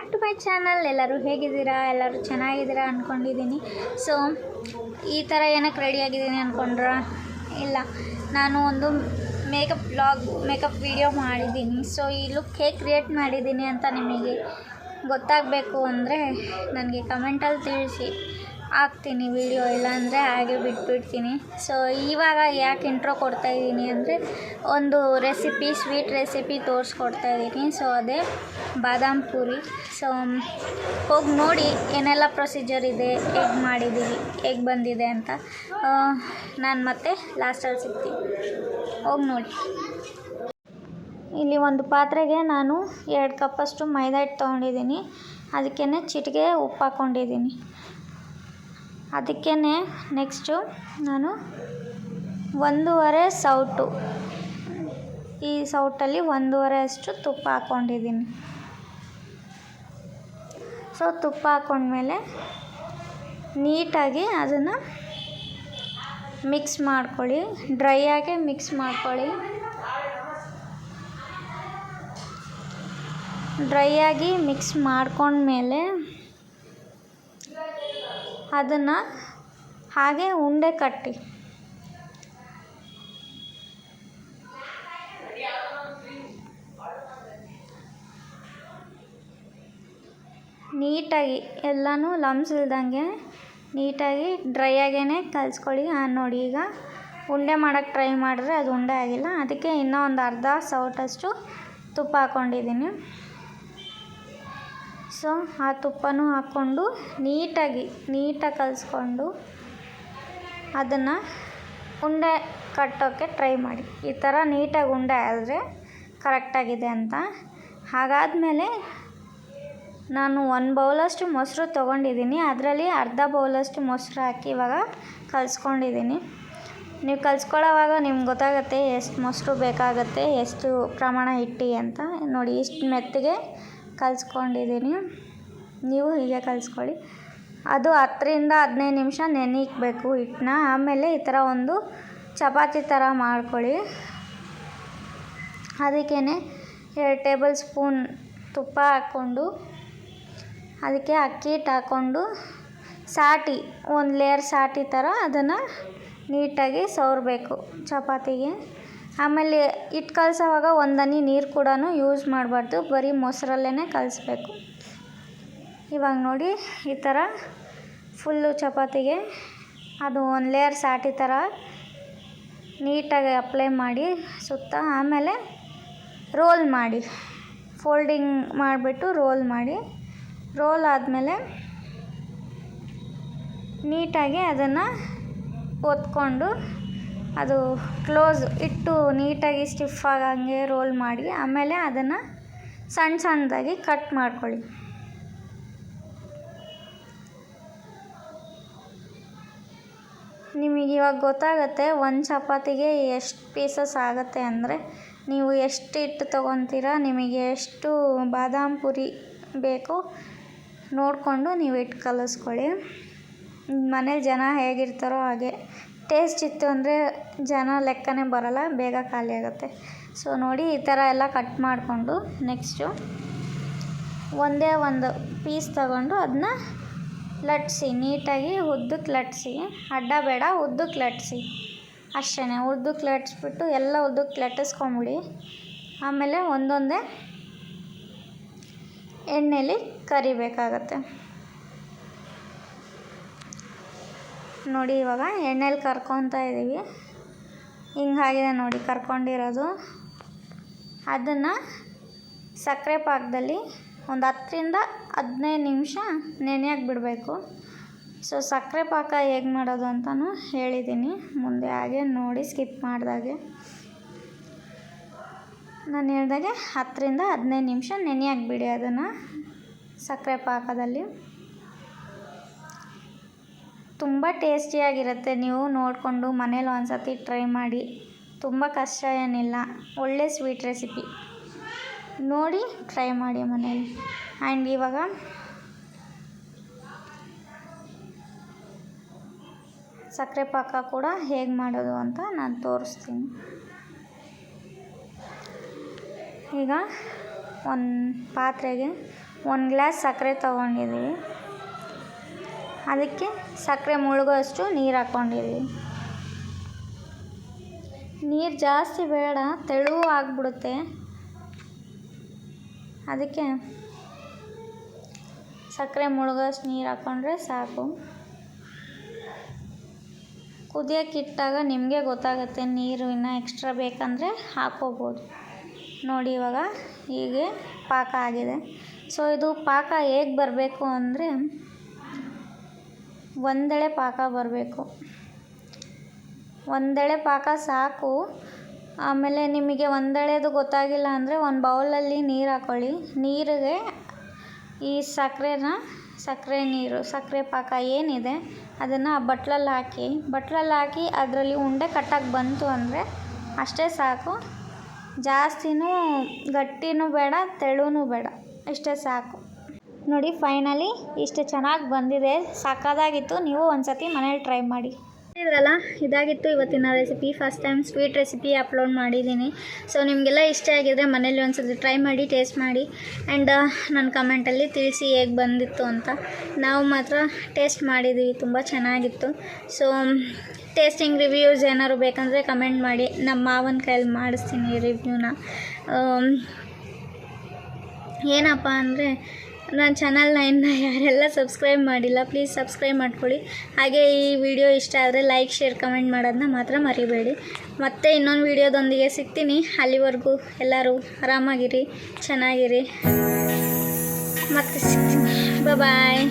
Back to my channel ಎಲ್ಲರೂ ಹೇಗಿದ್ದೀರಾ? ಎಲ್ಲರೂ ಚೆನ್ನಾಗಿದ್ದೀರಾ ಅಂದ್ಕೊಂಡಿದ್ದೀನಿ ಸೊ ಈ ಥರ ಏನಕ್ಕೆ ರೆಡಿಯಾಗಿದ್ದೀನಿ ಅಂದ್ಕೊಂಡ್ರಾ ಇಲ್ಲ, ನಾನು ಒಂದು ಮೇಕಪ್ ಬ್ಲಾಗ್ ಮೇಕಪ್ ವಿಡಿಯೋ ಮಾಡಿದ್ದೀನಿ. ಸೊ ಈ ಲುಕ್ ಹೇಗೆ ಕ್ರಿಯೇಟ್ ಮಾಡಿದ್ದೀನಿ ಅಂತ ನಿಮಗೆ ಗೊತ್ತಾಗಬೇಕು ಅಂದರೆ ನನಗೆ ಕಮೆಂಟಲ್ಲಿ ತಿಳಿಸಿ. ಹಾಕ್ತೀನಿ ವಿಡಿಯೋ ಇಲ್ಲಾಂದರೆ ಹಾಗೆ ಬಿಟ್ಬಿಡ್ತೀನಿ. ಸೊ ಇವಾಗ ಯಾಕೆ ಇಂಟ್ರೋ ಕೊಡ್ತಾ ಇದ್ದೀನಿ ಅಂದರೆ ಒಂದು ರೆಸಿಪಿ ಸ್ವೀಟ್ ರೆಸಿಪಿ ತೋರಿಸ್ಕೊಡ್ತಾ ಇದ್ದೀನಿ ಸೊ ಅದೇ ಬಾದಾಮ್ ಪೂರಿ. ಸೊ ಹೋಗಿ ನೋಡಿ ಏನೆಲ್ಲ ಪ್ರೊಸೀಜರ್ ಇದೆ, ಹೇಗೆ ಮಾಡಿದ್ದೀವಿ ಹೇಗೆ ಬಂದಿದೆ ಅಂತ. ನಾನು ಮತ್ತೆ ಲಾಸ್ಟಲ್ಲಿ ಸಿಗ್ತೀನಿ. ಹೋಗಿ ನೋಡಿ. ಇಲ್ಲಿ ಒಂದು ಪಾತ್ರೆಗೆ ನಾನು ಎರಡು ಕಪ್ಪಷ್ಟು ಮೈದಾ ಹಿಟ್ಟು ತೊಗೊಂಡಿದ್ದೀನಿ. ಅದಕ್ಕೇ ಚಿಟಿಕೆ ಉಪ್ಪು ಹಾಕ್ಕೊಂಡಿದ್ದೀನಿ ಅದಕ್ಕೇ ನೆಕ್ಸ್ಟು ನಾನು ಒಂದೂವರೆ ಸೌಟು. ಈ ಸೌಟಲ್ಲಿ ಒಂದೂವರೆ ಅಷ್ಟು ತುಪ್ಪ ಹಾಕ್ಕೊಂಡಿದ್ದೀನಿ. ಸೊ, ತುಪ್ಪ ಹಾಕ್ಕೊಂಡ್ಮೇಲೆ ನೀಟಾಗಿ ಅದನ್ನು ಮಿಕ್ಸ್ ಮಾಡ್ಕೊಳ್ಳಿ. ಡ್ರೈ ಆಗಿ ಮಿಕ್ಸ್ ಮಾಡ್ಕೊಳ್ಳಿ. ಡ್ರೈ ಆಗಿ ಮಿಕ್ಸ್ ಮಾಡ್ಕೊಂಡ್ಮೇಲೆ ಅದನ್ನು ಹಾಗೆ ಉಂಡೆ ಕಟ್ಟಿ. ನೀಟಾಗಿ ಎಲ್ಲನೂ ಲಮ್ಸ್ ಇಲ್ದಂಗೆ ನೀಟಾಗಿ ಡ್ರೈ ಆಗೇ ಕಲಿಸ್ಕೊಳ್ಳಿ. ನೋಡಿ ಈಗ ಉಂಡೆ ಮಾಡೋಕ್ಕೆ ಟ್ರೈ ಮಾಡಿದ್ರೆ ಅದು ಉಂಡೆ ಆಗಿಲ್ಲ. ಅದಕ್ಕೆ ಇನ್ನೂ ಒಂದು ಅರ್ಧ ಸೌಟಷ್ಟು ತುಪ್ಪ ಹಾಕ್ಕೊಂಡಿದ್ದೀನಿ ಸೊ ಆ ತುಪ್ಪನೂ ಹಾಕ್ಕೊಂಡು ನೀಟಾಗಿ ನೀಟಾಗಿ ಕಲಿಸ್ಕೊಂಡು ಅದನ್ನು ಉಂಡೆ ಕಟ್ಟೋಕ್ಕೆ ಟ್ರೈ ಮಾಡಿ. ಈ ಥರ ನೀಟಾಗಿ ಉಂಡೆ ಆದರೆ ಕರೆಕ್ಟಾಗಿದೆ ಅಂತ. ಹಾಗಾದಮೇಲೆ ನಾನು ಒಂದು ಬೌಲಷ್ಟು ಮೊಸರು ತೊಗೊಂಡಿದ್ದೀನಿ. ಅದರಲ್ಲಿ ಅರ್ಧ ಬೌಲಷ್ಟು ಮೊಸರು ಹಾಕಿ ಇವಾಗ ಕಲಿಸ್ಕೊಂಡಿದ್ದೀನಿ. ನೀವು ಕಲಿಸ್ಕೊಳ್ಳೋವಾಗ ನಿಮ್ಗೆ ಗೊತ್ತಾಗುತ್ತೆ ಎಷ್ಟು ಮೊಸರು ಬೇಕಾಗುತ್ತೆ, ಎಷ್ಟು ಪ್ರಮಾಣ ಇಟ್ಟು ಅಂತ. ನೋಡಿ, ಇಷ್ಟು ಮೆತ್ತಗೆ ಕಲಿಸ್ಕೊಂಡಿದ್ದೀನಿ. ನೀವು ಹೀಗೆ ಕಲಿಸ್ಕೊಳ್ಳಿ. ಅದು ಹತ್ತರಿಂದ ಹದಿನೈದು ನಿಮಿಷ ನೆನೆಯಿಕ್ಬೇಕು ಹಿಟ್ಟನ್ನ. ಆಮೇಲೆ ಈ ಥರ ಒಂದು ಚಪಾತಿ ಥರ ಮಾಡ್ಕೊಳ್ಳಿ. ಅದಕ್ಕೇ ಎರಡು ಟೇಬಲ್ ಸ್ಪೂನ್ ತುಪ್ಪ ಹಾಕ್ಕೊಂಡು, ಅದಕ್ಕೆ ಅಕ್ಕಿ ಹಿಟ್ಟು ಹಾಕ್ಕೊಂಡು, ಸಾಟಿ, ಒಂದು ಲೇಯರ್ ಸಾಟಿ ಥರ ಅದನ್ನು ನೀಟಾಗಿ ಸವರಬೇಕು ಚಪಾತಿಗೆ. ಆಮೇಲೆ ಹಿಟ್ಟು ಕಲಸೋವಾಗ ಒಂದು ಹನಿ ನೀರು ಕೂಡ ಯೂಸ್ ಮಾಡಬಾರ್ದು. ಬರೀ ಮೊಸರಲ್ಲೇ ಕಲಿಸ್ಬೇಕು. ಇವಾಗ ನೋಡಿ ಈ ಥರ ಫುಲ್ಲು ಚಪಾತಿಗೆ ಅದು ಒಂದು ಲೇಯರ್ ಸಾಟಿ ಥರ ನೀಟಾಗಿ ಅಪ್ಲೈ ಮಾಡಿ ಸುತ್ತ ಆಮೇಲೆ ರೋಲ್ ಮಾಡಿ. ಫೋಲ್ಡಿಂಗ್ ಮಾಡಿಬಿಟ್ಟು ರೋಲ್ ಮಾಡಿ. ರೋಲ್ ಆದಮೇಲೆ ನೀಟಾಗಿ ಅದನ್ನು ಒತ್ಕೊಂಡು ಅದು ಕ್ಲೋಸ್ ಇಟ್ಟು ನೀಟಾಗಿ ಸ್ಟಿಫ್ ಆಗಂಗೆ ರೋಲ್ ಮಾಡಿ, ಆಮೇಲೆ ಅದನ್ನು ಸಣ್ಣ ಸಣ್ಣದಾಗಿ ಕಟ್ ಮಾಡ್ಕೊಳ್ಳಿ. ನಿಮಗೆ ಇವಾಗ ಗೊತ್ತಾಗುತ್ತೆ ಒಂದು ಚಪಾತಿಗೆ ಎಷ್ಟು ಪೀಸಸ್ ಆಗುತ್ತೆ ಅಂದರೆ ನೀವು ಎಷ್ಟು ಹಿಟ್ಟು ತೊಗೊತೀರ, ನಿಮಗೆ ಎಷ್ಟು ಬಾದಾಮ್ ಪುರಿ ಬೇಕು ನೋಡಿಕೊಂಡು ನೀವು ಹಿಟ್ಟು ಕಲಿಸ್ಕೊಳ್ಳಿ. ಮನೇಲಿ ಜನ ಹೇಗಿರ್ತಾರೋ ಹಾಗೆ. ಟೇಸ್ಟ್ ಇತ್ತು ಅಂದರೆ ಜನ ಲೆಕ್ಕನೇ ಬರೋಲ್ಲ, ಬೇಗ ಖಾಲಿ ಆಗುತ್ತೆ. ಸೊ ನೋಡಿ ಈ ಥರ ಎಲ್ಲ ಕಟ್ ಮಾಡಿಕೊಂಡು ನೆಕ್ಸ್ಟು ಒಂದೇ ಒಂದು ಪೀಸ್ ತಗೊಂಡು ಅದನ್ನ ಲಟ್ಸಿ, ನೀಟಾಗಿ ಉದ್ದಕ್ಕೆ ಲಟ್ಸಿ. ಅಡ್ಡ ಬೇಡ, ಉದ್ದಕ್ಕೆ ಲಟ್ಸಿ. ಅಷ್ಟೇ ಉದ್ದಕ್ಕೆ ಲಟ್ಸ್ಬಿಟ್ಟು ಎಲ್ಲ ಉದ್ದಕ್ಕೆ ಲಟ್ಟಿಸ್ಕೊಂಬಿಡಿ. ಆಮೇಲೆ ಒಂದೊಂದೇ ಎಣ್ಣೆಲಿ ಕರಿಬೇಕಾಗತ್ತೆ. ನೋಡಿ ಇವಾಗ ಎಣ್ಣೆಲಿ ಕರ್ಕೊತಾ ಇದ್ದೀವಿ ಹಿಂಗಾಗಿದೆ ನೋಡಿ ಕರ್ಕೊಂಡಿರೋದು. ಅದನ್ನು ಸಕ್ಕರೆ ಪಾಕದಲ್ಲಿ ಒಂದು ಹತ್ತರಿಂದ ಹದಿನೈದು ನಿಮಿಷ ನೆನೆಯಕ್ಕೆ ಬಿಡಬೇಕು. ಸೊ ಸಕ್ಕರೆ ಪಾಕ ಹೇಗೆ ಮಾಡೋದು ಅಂತಲೂ ಹೇಳಿದ್ದೀನಿ ಮುಂದೆ ಹಾಗೆ ನೋಡಿ ಸ್ಕಿಪ್ ಮಾಡಿದಾಗೆ. ನಾನು ಹೇಳ್ದಾಗೆ ಹತ್ತರಿಂದ ಹದಿನೈದು ನಿಮಿಷ ನೆನೆಯಕ್ಕೆ ಬಿಡಿ ಅದನ್ನು ಸಕ್ಕರೆ ಪಾಕದಲ್ಲಿ. ತುಂಬ ಟೇಸ್ಟಿಯಾಗಿರುತ್ತೆ. ನೀವು ನೋಡಿಕೊಂಡು ಮನೇಲಿ ಒಂದು ಸತಿ ಟ್ರೈ ಮಾಡಿ. ತುಂಬ ಕಷ್ಟ ಏನಿಲ್ಲ. ಒಳ್ಳೆ ಸ್ವೀಟ್ ರೆಸಿಪಿ. ನೋಡಿ, ಟ್ರೈ ಮಾಡಿ ಮನೇಲಿ. ಆ್ಯಂಡ್ ಇವಾಗ ಸಕ್ಕರೆ ಪಾಕ ಕೂಡ ಹೇಗೆ ಮಾಡೋದು ಅಂತ ನಾನು ತೋರಿಸ್ತೀನಿ. ಈಗ ಒಂದು ಪಾತ್ರೆಗೆ ಒಂದು ಗ್ಲಾಸ್ ಸಕ್ಕರೆ ತೊಗೊಂಡಿದ್ದೀವಿ ಅದಕ್ಕೆ ಸಕ್ಕರೆ ಮುಳುಗೋಷ್ಟು ನೀರು ಹಾಕ್ಕೊಂಡಿದ್ದೀವಿ ನೀರು ಜಾಸ್ತಿ ಬೇಡ ತೆಳುವು ಆಗಿಬಿಡುತ್ತೆ. ಅದಕ್ಕೆ ಸಕ್ಕರೆ ಮುಳುಗೋಷ್ಟು ನೀರು ಹಾಕ್ಕೊಂಡ್ರೆ ಸಾಕು. ಕುದಿಯೋಕ್ಕಿಟ್ಟಾಗ ನಿಮಗೆ ಗೊತ್ತಾಗುತ್ತೆ ನೀರು ಇನ್ನೂ ಎಕ್ಸ್ಟ್ರಾ ಬೇಕಂದರೆ ಹಾಕ್ಕೋಬೋದು ನೋಡಿ ಇವಾಗ ಹೀಗೆ ಪಾಕ ಆಗಿದೆ. ಸೊ ಇದು ಪಾಕ ಹೇಗೆ ಬರಬೇಕು ಅಂದರೆ ಒಂದೆಳೆ ಪಾಕ ಬರಬೇಕು. ಒಂದೆಳೆ ಪಾಕ ಸಾಕು. ಆಮೇಲೆ ನಿಮಗೆ ಒಂದೆಳೆದು ಗೊತ್ತಾಗಿಲ್ಲ ಅಂದರೆ ಒಂದು ಬೌಲಲ್ಲಿ ನೀರು ಹಾಕ್ಕೊಳ್ಳಿ ನೀರಿಗೆ ಈ ಸಕ್ಕರೆನ ಸಕ್ಕರೆ ನೀರು ಸಕ್ಕರೆ ಪಾಕ ಏನಿದೆ ಅದನ್ನು ಆ ಬಟ್ಲಲ್ಲಿ ಹಾಕಿ. ಬಟ್ಲಲ್ಲಿ ಹಾಕಿ ಅದರಲ್ಲಿ ಉಂಡೆ ಕಟ್ಟಕ್ಕೆ ಬಂತು ಅಂದರೆ ಅಷ್ಟೇ ಸಾಕು. ಜಾಸ್ತಿನೂ ಗಟ್ಟಿನೂ ಬೇಡ, ತೆಳುನೂ ಬೇಡ. ಇಷ್ಟೇ ಸಾಕು. ನೋಡಿ ಫೈನಲಿ ಇಷ್ಟು ಚೆನ್ನಾಗಿ ಬಂದಿದೆ. ಸಾಕಾದಾಗಿತ್ತು ನೀವು ಒಂದು ಮನೇಲಿ ಟ್ರೈ ಮಾಡಿ. ಇದ್ರಲ್ಲ, ಇದಾಗಿತ್ತು ಇವತ್ತಿನ recipe first time sweet recipe upload ಮಾಡಿದ್ದೀನಿ. ಸೊ ನಿಮಗೆಲ್ಲ ಇಷ್ಟ ಆಗಿದ್ರೆ ಮನೇಲಿ ಒಂದ್ಸತಿ ಟ್ರೈ ಮಾಡಿ ಟೇಸ್ಟ್ ಮಾಡಿ. ಆ್ಯಂಡ್ ನನ್ನ ಕಮೆಂಟಲ್ಲಿ ತಿಳಿಸಿ ಹೇಗೆ ಬಂದಿತ್ತು ಅಂತ. ನಾವು ಮಾತ್ರ ಟೇಸ್ಟ್ ಮಾಡಿದ್ದೀವಿ ತುಂಬ ಚೆನ್ನಾಗಿತ್ತು. ಸೊ ಟೇಸ್ಟಿಂಗ್ ರಿವ್ಯೂಸ್ ಏನಾದ್ರು ಬೇಕಂದರೆ ಕಮೆಂಟ್ ಮಾಡಿ. ನಮ್ಮ ಮಾವನ ಕೈಯಲ್ಲಿ ಮಾಡಿಸ್ತೀನಿ ರಿವ್ಯೂನ ಏನಪ್ಪ ಅಂದರೆ ನನ್ನ ಚಾನಲ್ನ ಇನ್ನು ಯಾರೆಲ್ಲ ಸಬ್ಸ್ಕ್ರೈಬ್ ಮಾಡಿಲ್ಲ ಪ್ಲೀಸ್ ಸಬ್ಸ್ಕ್ರೈಬ್ ಮಾಡ್ಕೊಳ್ಳಿ. ಹಾಗೆ ಈ ವಿಡಿಯೋ ಇಷ್ಟ ಆದರೆ ಲೈಕ್ ಶೇರ್ ಕಮೆಂಟ್ ಮಾಡೋದನ್ನ ಮಾತ್ರ ಮರಿಬೇಡಿ. ಮತ್ತೆ ಇನ್ನೊಂದು ವಿಡಿಯೋದೊಂದಿಗೆ ಸಿಗ್ತೀನಿ. ಅಲ್ಲಿವರೆಗೂ ಎಲ್ಲರೂ ಆರಾಮಾಗಿರಿ, ಚೆನ್ನಾಗಿರಿ. ಮತ್ತೆ ಸಿಗ್ತೀನಿ. ಬಾಯ್